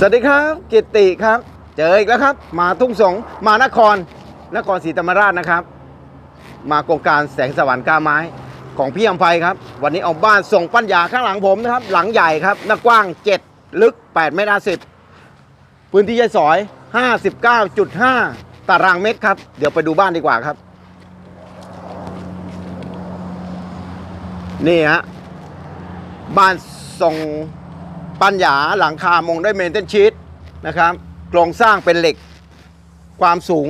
สวัสดีครับกิตติครับ เจออีกแล้วครับ มาทุ่งสงมานคร นครศรีธรรมราชนะครับ มาโครงการแสงสวรรค์ก้าไม้ของพี่อำไพครับ วันนี้เอาบ้านส่งปัญญาข้างหลังผมนะครับ หลังใหญ่ครับหน้ากว้าง 7 ลึก8เมตร50พื้นที่ใช้สอย 59.5 ตารางเมตรครับ เดี๋ยวไปดูบ้านดีกว่าครับ นี่ฮะบ้านทรง ปัญญาหลังคามงด้วยเมนเทนชีตนะครับโครงสร้างเป็นเหล็กความสูง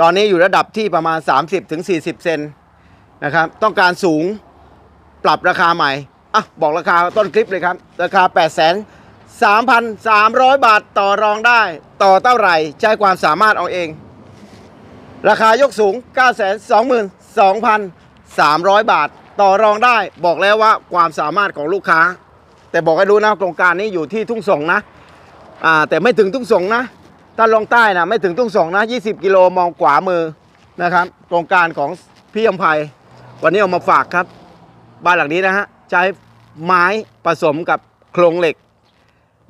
ตอนนี้อยู่ระดับที่ประมาณ 30-40 เซนนะครับต้องการสูงปรับราคาใหม่อะบอกราคาต้นคลิปเลยครับ ราคา 8 3 3 0 0 บาทต่อรองได้ ต่อเท่าไหร่ใช้ความสามารถเอาเอง ราคายกสูง 922,300 บาท ต่อรองได้ บอกแล้วว่าความสามารถของลูกค้า แต่บอกให้รู้นะโครงการนี้อยู่ที่ทุ่งสงนะอ่าแต่ไม่ถึงทุ่งสงนะถ้าลงใต้นะไม่ถึงทุ่งสงนะ 20 กิโลมองขวามือนะครับโครงการของพี่อำไพวันนี้เอามาฝากครับ บ้านหลังนี้นะฮะใช้ไม้ผสมกับโครงเหล็ก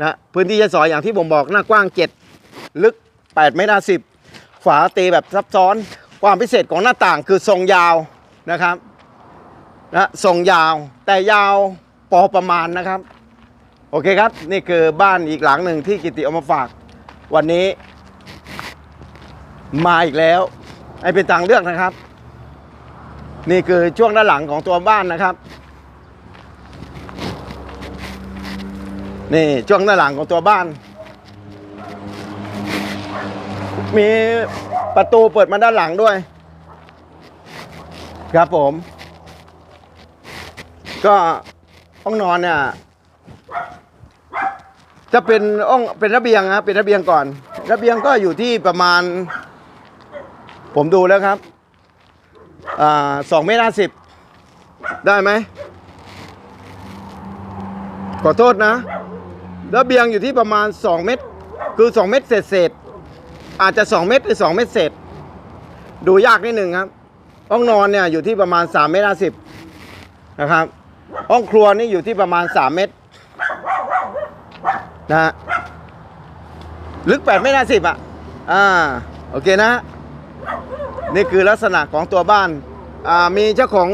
นะพื้นที่จะสอยอย่างที่ผมบอกหน้ากว้าง 7 ลึก8เมตร10ฝาตีแบบซับซ้อนความพิเศษของหน้าต่างคือทรงยาวนะครับนะทรงยาวแต่ยาว พอประมาณนะครับ โอเคครับ นี่คือบ้านอีกหลังหนึ่งที่กิติเอามาฝาก วันนี้ มาอีกแล้วให้เป็นทางเลือกนะครับ นี่คือช่วงด้านหลังของตัวบ้านนะครับ นี่ช่วงด้านหลังของตัวบ้าน มีประตูเปิดมาด้านหลังด้วย ครับผม ก็ ห้องนอนเนี่ยจะเป็นห้องเป็นระเบียงครับเป็นระเบียงก่อน ระเบียงก็อยู่ที่ประมาณ ผมดูแล้วครับสองเมตรห้าสิบได้ไหมขอโทษนะระเบียงอยู่ที่ประมาณ 2 เมตร คือ 2 เมตรเศษเศษอาจจะ 2 เมตรหรือ 2 เมตรเศษดูยากนิดหนึ่งครับห้องนอนเนี่ยอยู่ที่ประมาณ3เมตรห้าสิบนะครับ ห้องครัวนี่อยู่ที่ประมาณ 3 เมตรนะฮะลึก 8 เมตรห้าสิบอะ อ่า โอเคนะ นี่คือลักษณะของตัวบ้าน อ่า มีเจ้าของ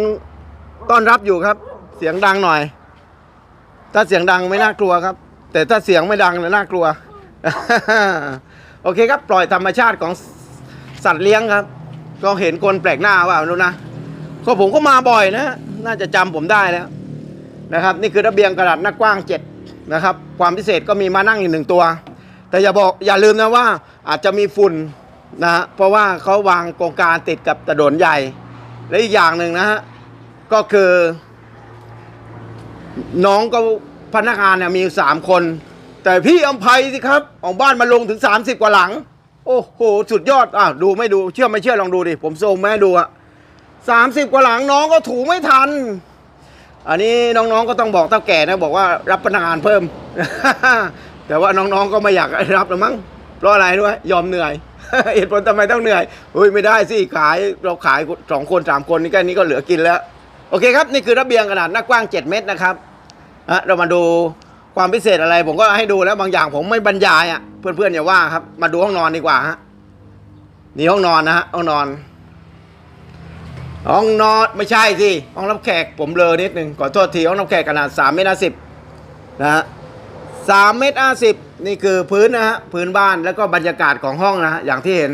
ต้อนรับอยู่ครับ เสียงดังหน่อย ถ้าเสียงดังไม่น่ากลัวครับ แต่ถ้าเสียงไม่ดังเนี่ยน่ากลัว โอเคครับ ปล่อยธรรมชาติของสัตว์เลี้ยงครับ ก็เห็นคนแปลกหน้าว่ารู้นะ ก็ผมก็มาบ่อยนะ น่าจะจำผมได้แล้ว นะครับ นี่คือระเบียงกระดาษหน้ากว้างเจ็ดนะครับ ความพิเศษก็มีมานั่งอีกหนึ่งตัว แต่อย่าบอกอย่าลืมนะว่าอาจจะมีฝุ่นนะฮะเพราะว่าเขาวางโครงการติดกับถนนใหญ่ และอีกอย่างหนึ่งนะฮะก็คือ น้องก็พนักงานเนี่ยมีสามคน แต่พี่อำไพสิครับเอาบ้านมาลงถึง 30 กว่าหลัง โอ้โหสุดยอดอะดูไม่ดูเชื่อไม่เชื่อลองดูดิผมโซูมมาให้ดูอะสามสิบกว่าหลังน้องก็ถูไม่ทัน อันนี้น้องๆก็ต้องบอกเท่าแก่นะบอกว่ารับพนักงานเพิ่ม แต่ว่าน้องๆก็ไม่อยากรับหรอกมั้งเพราะอะไรด้วยยอมเหนื่อยเหตุผลทำไมต้องเหนื่อยเฮ้ยไม่ได้สิขายเราขายสองคนสามคนนี่แค่นี้ก็เหลือกินแล้วโอเคครับนี่คือระเบียงขนาดหน้ากว้าง 7 เมตรนะครับอะเรามาดูความพิเศษอะไร ผมก็ให้ดูแล้วบางอย่างผมไม่บรรยายอะเพื่อนๆอย่าว่าครับ มาดูห้องนอนดีกว่าฮะนี่ห้องนอนนะฮะห้องนอน ห้องนอนไม่ใช่สิห้องรับแขกผมเลอนิดนึงขอโทษทีห้องรับแขกขนาด3เมตรสิบนะฮะสามเมตรสิบนี่คือพื้นนะฮะพื้นบ้านแล้วก็บรรยากาศของห้องนะฮะอย่างที่เห็น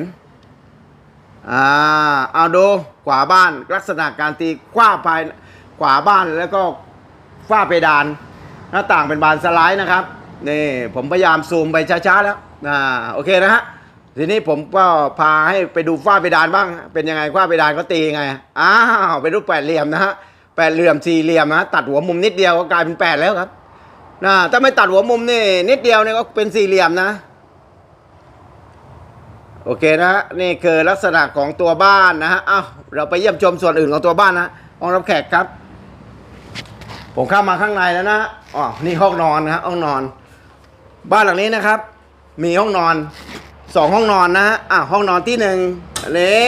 อ่าเอาดูขวาบ้านลักษณะการตีขว้าภายขวาบ้านแล้วก็ฝ้าเพดาน หน้าต่างเป็นบานสไลด์นะครับนี่ผมพยายามซูมไปช้าๆแล้วอ่าโอเคนะฮะ ทีนี้ผมก็พาให้ไปดูฝ้าเพดานบ้าง เป็นยังไงฝ้าเพดานเขาตียังไงอ้าวเป็นรูปแปดเหลี่ยมนะฮะแปดเหลี่ยมสี่เหลี่ยมนะตัดหัวมุมนิดเดียวก็กลายเป็นแปดแล้วครับนะถ้าไม่ตัดหัวมุมนี่นิดเดียวเนี่ยก็เป็นสี่เหลี่ยมนะ โอเคนะนี่คือลักษณะของตัวบ้านนะฮะอ้าวเราไปเยี่ยมชมส่วนอื่นของตัวบ้านนะห้องรับแขกครับ ผมเข้ามาข้างในแล้วนะอ๋อนี่ห้องนอนนะฮะห้องนอน บ้านหลังนี้นะครับ มีห้องนอน สองห้องนอนนะฮะอะห้องนอนที่หนึ่งนี่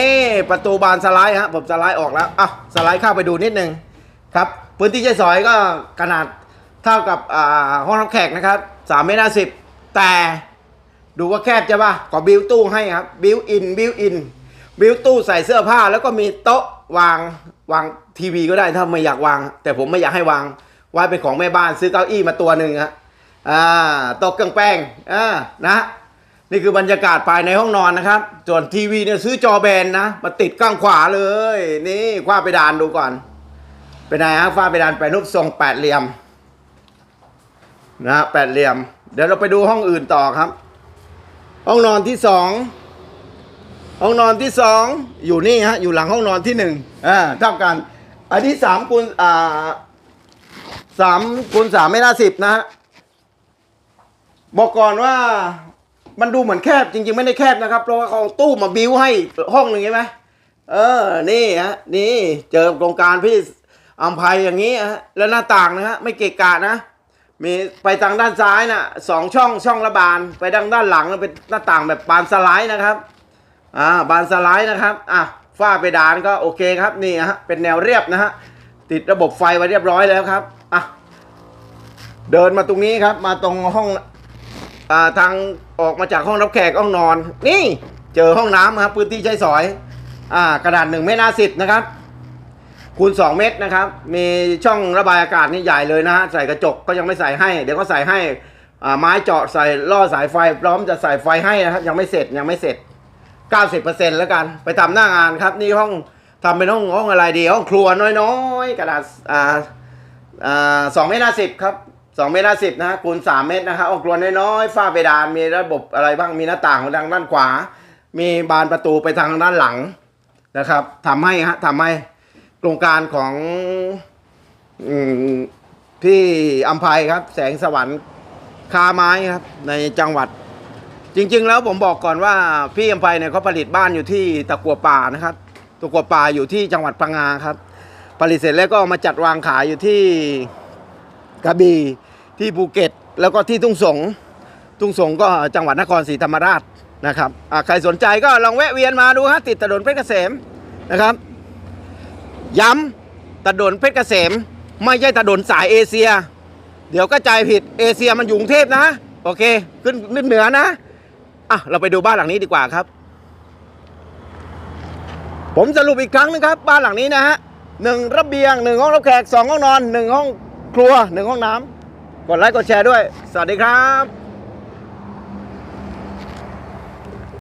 ประตูบานสไลด์ฮะผมสไลด์ออกแล้วอะสไลด์เข้าไปดูนิดนึงครับพื้นที่ใช้สอยก็ขนาดเท่ากับอ่าห้องรับแขกนะครับสามเมตรห้าสิบแต่ดูว่าแคบใช่ปะก็บิวตู้ให้ครับบิวอินบิวอินบิวตู้ใส่เสื้อผ้าแล้วก็มีโต๊ะวางวางทีวีก็ได้ถ้าไม่อยากวาง แต่ผมไม่อยากให้วางไว้เป็นของแม่บ้านซื้อเก้าอี้มาตัวหนึ่งฮะอ่าโต๊ะเครื่องแป้งอ่านะ นี่คือบรรยากาศภายในห้องนอนนะครับ ส่วนทีวีเนี่ยซื้อจอแบนนะมาติดข้างขวาเลย นี่คว้าไปดานดูก่อน เป็นไงฮะฟ้าไปดานไปนรูปทรงแปดเหลี่ยมนะฮะแปดเหลี่ยม เดี๋ยวเราไปดูห้องอื่นต่อครับ ห้องนอนที่สองห้องนอนที่สองอยู่นี่ฮะอยู่หลังห้องนอนที่หนึ่งอ่าเท่ากัน อันที่สามคูณอ่าสามคูณสามไม่น่าสิบนะฮะบอกก่อนว่า มันดูเหมือนแคบจริง ๆ ไม่ได้แคบนะครับเพราะว่าเขาเอาตู้มาบิ้วให้ห้องหนึ่งใช่ไหมเออนี่ฮะนี่เจอโครงการพี่อัมภัยอย่างนี้ฮะแล้วหน้าต่างนะฮะไม่เกะกะนะ มีไปทางด้านซ้ายน่ะสองช่องช่องละบาน ไปทางด้านหลังเป็นหน้าต่างแบบบานสไลด์นะครับอ่าบานสไลด์นะครับอะฝ้าเพดานก็โอเคครับนี่ฮะเป็นแนวเรียบนะฮะติดระบบไฟไว้เรียบร้อยแล้วครับอะเดินมาตรงนี้ครับ มาตรงห้อง ทางออกมาจากห้องรับแขกห้องนอน นี่เจอห้องน้ำครับพื้นที่ใช้สอยอกระดาษหนึ่งเมตรห้าสิบนะครับ คูณ2เมตรนะครับ มีช่องระบายอากาศนี่ใหญ่เลยนะฮะใส่กระจกก็ยังไม่ใส่ให้ เดี๋ยวก็ใส่ให้ไม้เจาะใส่ล่อสายไฟ พร้อมจะใส่ไฟให้นะครับยังไม่เสร็จยังไม่เสร็จ 90%แล้วกันไปทำหน้างานครับ นี่ห้องทำเป็นห้องห้องอะไรดีห้องครัวน้อยๆ กระดาษอ่าอ่าสองเมตรห้าสิบครับ สองเมตรห้าสิบนะฮะคูณสามเมตรนะครับองครัวน้อยๆฝ้าเพดานมีระบบอะไรบ้างมีหน้าต่างทางด้านขวา มีบานประตูไปทางด้านหลังนะครับทำให้ฮะทำให้โครงการของอที่อัมภัยครับ แสงสวรรค์คาไม้ครับ ในจังหวัด จริง ๆ แล้วผมบอกก่อนว่าพี่อัมภัยเนี่ยเขาผลิตบ้านอยู่ที่ตะกัวป่านะครับตะกัวป่าอยู่ที่จังหวัดพังงาครับ ผลิตเสร็จแล้วก็มาจัดวางขายอยู่ที่กระบี่ ที่ภูเก็ต แล้วก็ที่ทุ่งสงทุ่งสงก็จังหวัดนครศรีธรรมราชนะครับใครสนใจก็ลองแวะเวียนมาดูฮะติดถนนเพชรเกษมนะครับ ย้ำถนนเพชรเกษม ไม่ใช่ถนนสายเอเชีย เดี๋ยวก็ใจผิดเอเชียมันอยู่กรุงเทพนะ โอเค ขึ้นขึ้นเหนือนะอะเราไปดูบ้านหลังนี้ดีกว่าครับ ผมสรุปอีกครั้งนึงครับ บ้านหลังนี้นะฮะหนึ่งระเบียงหนึ่งห้องรับแขกสองห้องนอนหนึ่งห้องครัวหนึ่งห้องน้ำ กดไลค์กดแชร์ด้วย สวัสดีครับ